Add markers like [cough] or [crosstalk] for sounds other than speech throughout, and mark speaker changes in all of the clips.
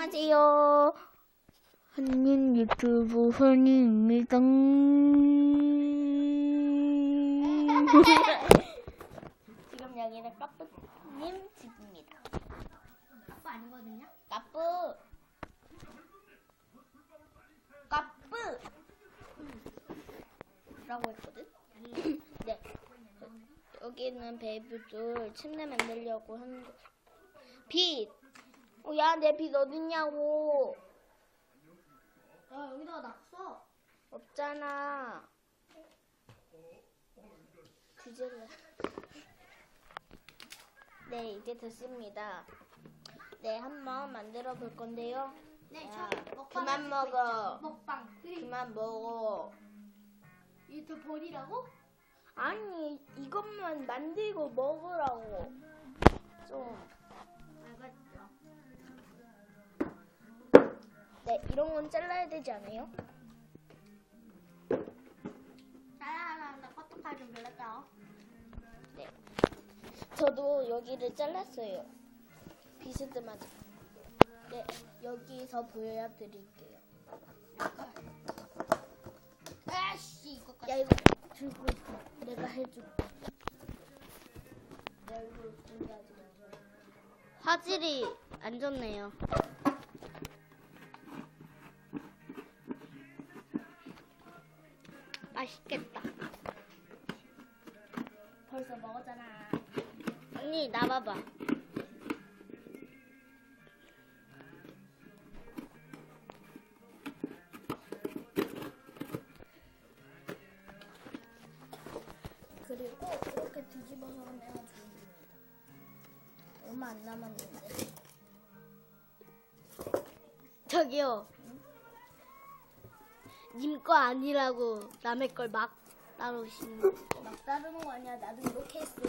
Speaker 1: 안녕하세요. 한인 유튜브 현이입니다. [laughs] 지금 여기는 까뿌님 집입니다.
Speaker 2: 아빠 아니거든요?
Speaker 1: 까뿌. 까뿌. 라고 했거든? [laughs] 네. 여기는 베이브들 침대 만들려고 하는 거. 빛! 어, 야, 내빛 어딨냐고.
Speaker 2: 야 여기다가 낙서.
Speaker 1: 없잖아. 뒤질래. 네, 이제 됐습니다. 네, 한번 만들어 볼 건데요.
Speaker 2: 네,
Speaker 1: 야,
Speaker 2: 저 먹방
Speaker 1: 그만 먹어.
Speaker 2: 있죠. 먹방. 그리고
Speaker 1: 그만 먹어.
Speaker 2: 이더 버리라고?
Speaker 1: 아니, 이것만 만들고 먹으라고. 좀. 네, 이런 건 잘라야 되지 않아요?
Speaker 2: 따라하는데 커터칼 좀 빌렸죠.
Speaker 1: 네. 저도 여기를 잘랐어요. 비스듬하죠. 네, 여기서 보여드릴게요.
Speaker 2: 아씨 이거까지.
Speaker 1: 야, 이거 들고 있어. 내가 해줄게.
Speaker 3: 화질이 안 좋네요.
Speaker 1: 벌써 먹었잖아.
Speaker 3: 언니 나 봐봐.
Speaker 1: 그리고 이렇게 뒤집어서 내가 준비입니다. 얼마 안 남았는데.
Speaker 3: 저기요. 님 거 아니라고 남의 걸 막 따르시는 거.
Speaker 1: 막 따르는 거 아니야. 나도 이렇게 했어.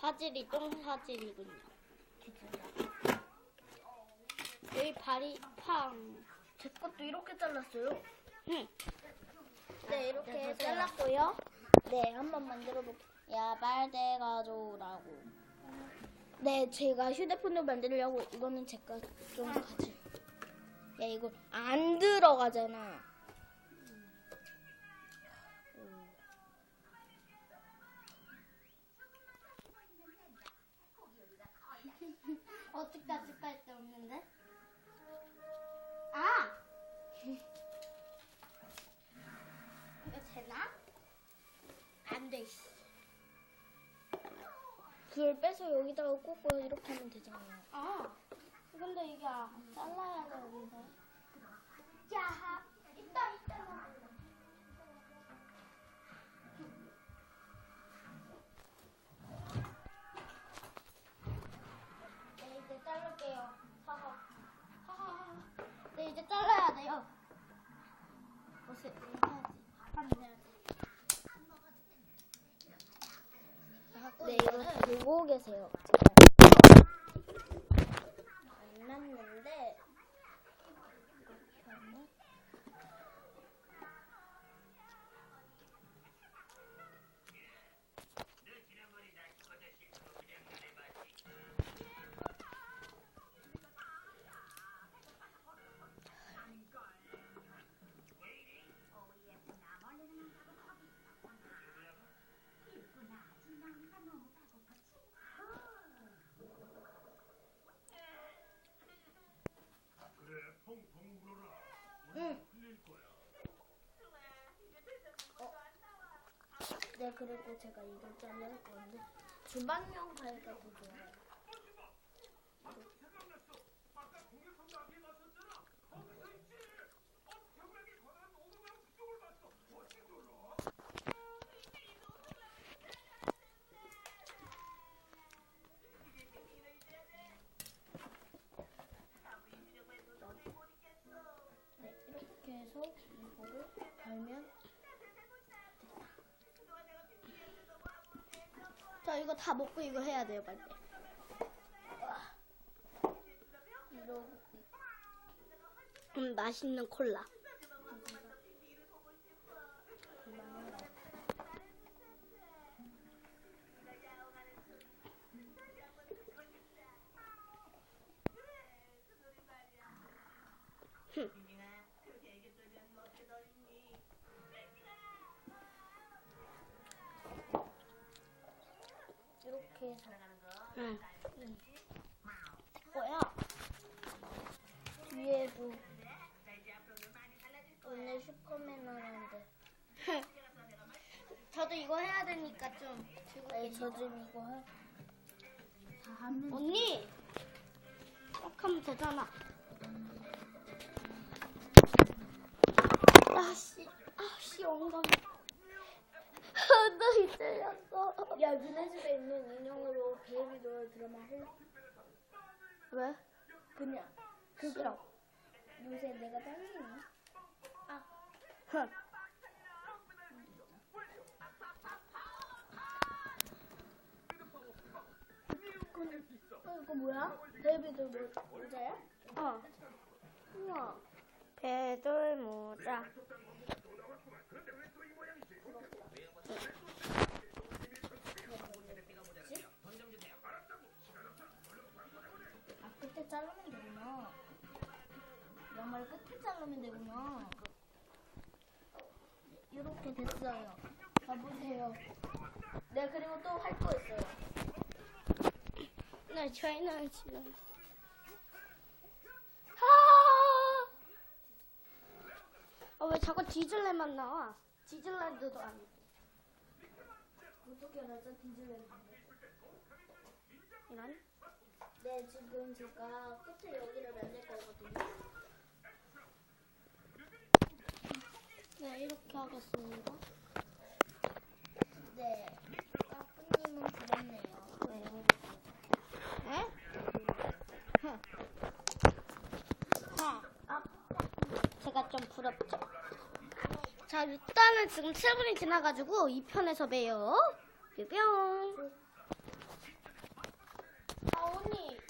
Speaker 3: 화질이 똥 화질이군요. 여기 발이 팡.
Speaker 1: 제 것도 이렇게 잘랐어요.
Speaker 3: 응.
Speaker 1: 네, 이렇게 잘랐고요. 네, 한번 만들어 볼게요. 야, 빨대 가져오라고. 네, 제가 휴대폰으로 만들려고 이거는 제가 좀 가지. 야, 이거 안 들어가잖아.
Speaker 2: 어떻게까지 깔데 없는데? 아! [laughs] 이거 되나?
Speaker 1: 안 돼. 불 빼서 여기다가 꽂고 이렇게 하면 되잖아요.
Speaker 2: 아. 근데 이게 안 잘라야 되는데.
Speaker 1: 들고 계세요. 응. 어. 네, 그리고 제가 이걸 잘릴 건데 주방용 가위가 더. 열면
Speaker 3: 자 이거 다 먹고 이거 해야 돼요 빨리. 음, 맛있는 콜라. 흠.
Speaker 1: 이렇게 해서.
Speaker 3: 응.
Speaker 1: 뭐야? 뒤에도 오늘 슈퍼맨 하는데.
Speaker 2: 저도 이거 해야 되니까 좀
Speaker 1: 아니
Speaker 2: 계세요.
Speaker 1: 저좀 이거 해.
Speaker 3: 언니! 딱 하면 되잖아. 아씨, 아씨, 엉덩이. 엉덩이 때렸어.
Speaker 1: 야 니네 집에 있는 인형으로 베이비 돌 드라마 할래?
Speaker 3: 왜?
Speaker 1: 그냥 그거. 요새 내가 당신이.
Speaker 3: 흥.
Speaker 1: 어, 이거 뭐야? 베이비 돌 모, 모자야?
Speaker 3: 어.
Speaker 1: 우와.
Speaker 3: 배돌 모자.
Speaker 1: 아 끝에 자르면 되구나. 양말 끝에 자르면 되구나. 이렇게 됐어요. 봐보세요. 네 그리고 또 할 거 있어요.
Speaker 3: 나 차이나 지금. 아! 아, 왜 자꾸 디즐레만 나와? 디즐랜드도 아니고.
Speaker 1: 어떻게 알았죠? 디즈랜드.
Speaker 3: 이런?
Speaker 1: 네 지금 제가 끝에 여기를 만들 거거든요.
Speaker 3: 네, 이렇게 하겠습니다.
Speaker 1: 네. 까꾸님은 부럽네요.
Speaker 3: 왜요? 에? 흥. 흥. 아, 제가 좀 부럽죠? 자, 일단은 지금 7분이 지나가지고 2편에서 봬요. 뿅뿅.